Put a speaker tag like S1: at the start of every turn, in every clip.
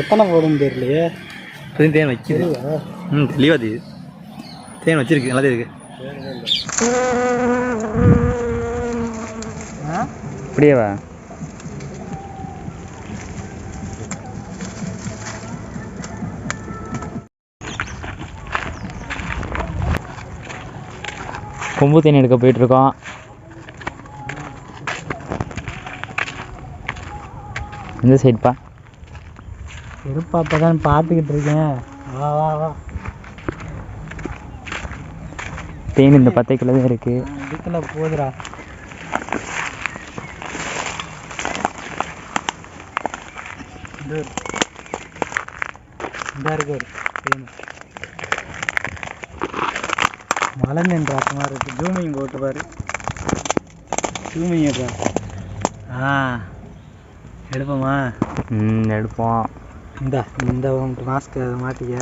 S1: எத்தனை போடுன்னு தெரியலையே.
S2: இப்போதையும் தேன் வைக்குது. ம் தெளிவாக தெரியுது. தேன் வச்சிருக்கு நல்லா இருக்கு அப்படியேவா கொம்பு தேன் எடுக்க போயிட்டுருக்கோம். இந்த சைட்ப்பா
S1: இருப்பா அப்பதான் பார்த்துக்கிட்டு இருக்கேன். வா வா வா.
S2: தேன் இந்த பத்தைக்குள்ள தான் இருக்குது
S1: இதுக்குள்ள போதுடா. இருக்கு. மலை பார்த்த மாதிரி இருக்கு. ஜூமிங் போட்டு பாரு. ஜூமிங் ஆ எடுப்போமா?
S2: ம் எடுப்போம்.
S1: இந்த இந்த மாஸ்க் அதை மாட்டிக்க.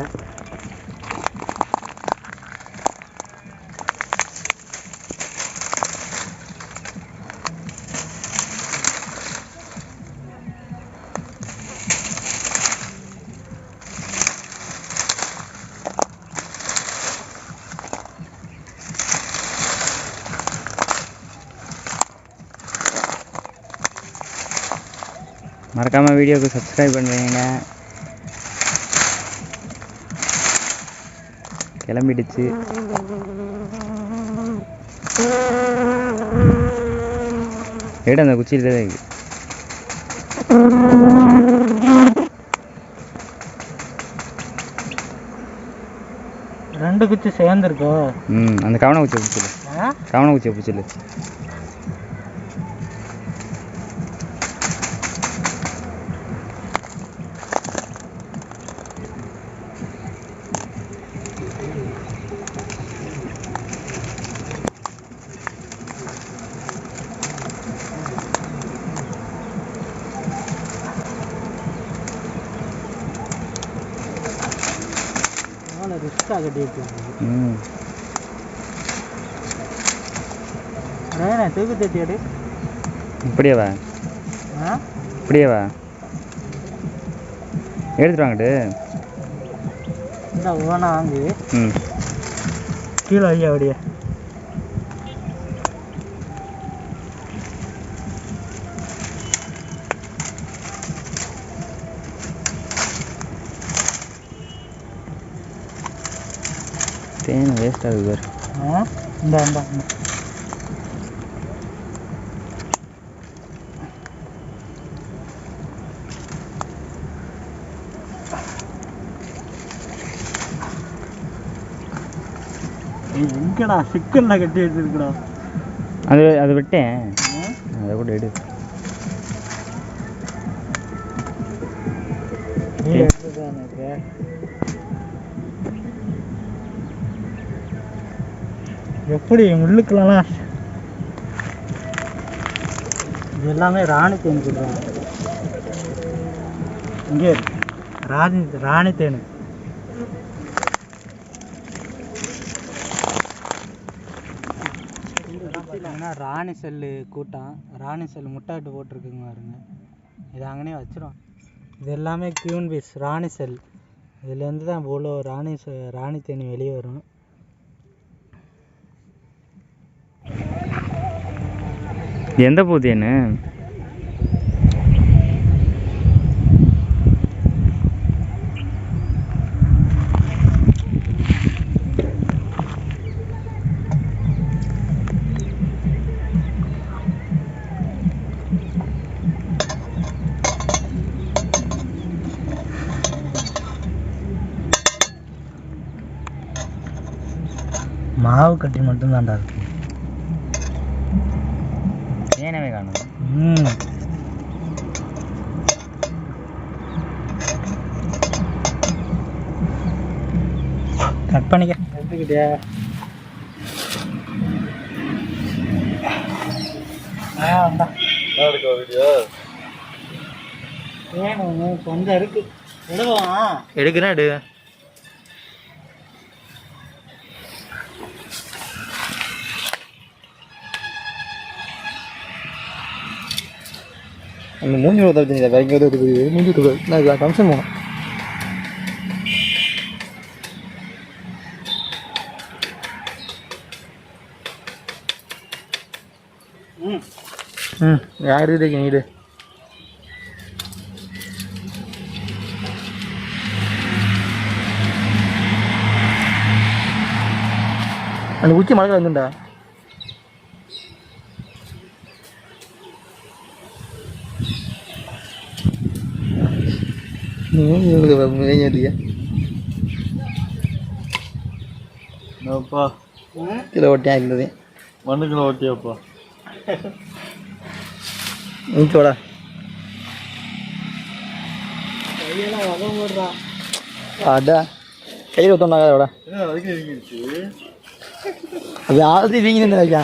S2: மறக்காமல் வீடியோவுக்கு சப்ஸ்கிரைப் பண்ணுறீங்க கிளம்பிடுச்சு. எடு அந்த குச்சியில் தான் இருக்கு.
S1: ரெண்டு குச்சி சேர்ந்துருக்கோ?
S2: ம் அந்த கவன குச்சியை பிடிச்சிரு
S1: ஆ?
S2: கவன குச்சியை பிடிச்சிரு
S1: ரிஸ்க்காக கட்டி வச்சிருக்கு
S2: ம்.
S1: ரேண்ணே தூக்கி தட்டி எடு?
S2: இப்படியேவா
S1: ஆ?
S2: இப்படியேவா எடுத்துட்டு வாங்கட்டு
S1: இந்த ஓனா வாங்கி கீழே ஐயா அப்படியே.
S2: தேன் வேஸ்ட் ஆகுது பாரு.
S1: இந்த இந்த எங்கடா சிக்கல்ல கட்டி வச்சிருக்கடா?
S2: அது அதை விட்டேன். அதை கூட எடு.
S1: நீ எடுத்துதான் எனக்கு எப்படி உள்ளுக்குலாம் இது எல்லாமே ராணி தேன் சொல்றாங்க. இங்கே ராணி ராணி தேன் பார்த்தீங்கன்னா ராணி செல்லு கூட்டம். ராணி செல் முட்டாட்டு போட்டிருக்குங்க பாருங்க. இது அங்கனே வச்சிரும். இது எல்லாமே கியூன் பீஸ் ராணி செல். இதுலேருந்து தான் இவ்வளோ ராணி செ- ராணி தேனி வெளியே வரும்
S2: இது எந்த பூத்தியன்னு
S1: மாவு கட்டி மட்டும்தான்டா இருக்கு.
S2: காணும்.
S1: ம். கட் பண்ணிக்க. எடுத்துக்கிட்டியா? ஆ வந்தா. வேணும் கொஞ்சம் இருக்கு எடுக்கலாம்
S2: எடுக்கிறேன் எடு.
S1: நீங்கள் மூஞ்சி உதவி செஞ்சீங்க வேறு எங்கேயாவது உதவி செய்யுது மூஞ்சி உதவி நான் ஃபங்க்ஷன் போனேன்
S3: ம் யார் இதுக்கு நீடு அந்த உச்சி மழை வந்துண்டா?
S4: என்னப்பா?
S3: கிலோ ஒட்டியா இருந்தது?
S4: மண்ணுக்குள்ள ஓட்டியாப்பா.
S3: நீச்சோடா.
S1: கையெல்லாம் வகை போடுறான்
S3: அடா கையில்
S4: இருந்துச்சு
S3: அது ஆல்ரெடி வீங்கி நின்று வைக்கா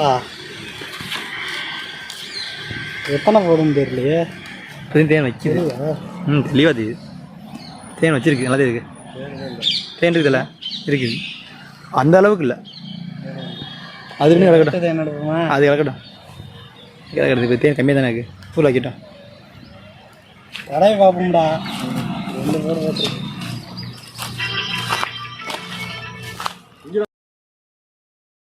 S1: ஆ எத்தனை போடும் தெரியலையே?
S3: இப்போதையும் தேன் வைக்கிது. ம் தெளிவாக தெரியுது தேன் வச்சிருக்கு நல்லா இருக்கு. தேன் இருக்குதுல்ல? இருக்குது அந்த அளவுக்கு இல்லை. அது இன்னும் கிடக்கட்டும் அது கிடக்கட்டும் கிடக்கிறது தேன் கம்மியாக தானே இருக்குது ஃபுல் ஆக்கிட்டோம்.
S1: கடையை பார்ப்போம்டா. ரெண்டு பேர் போட்டுருக்கு.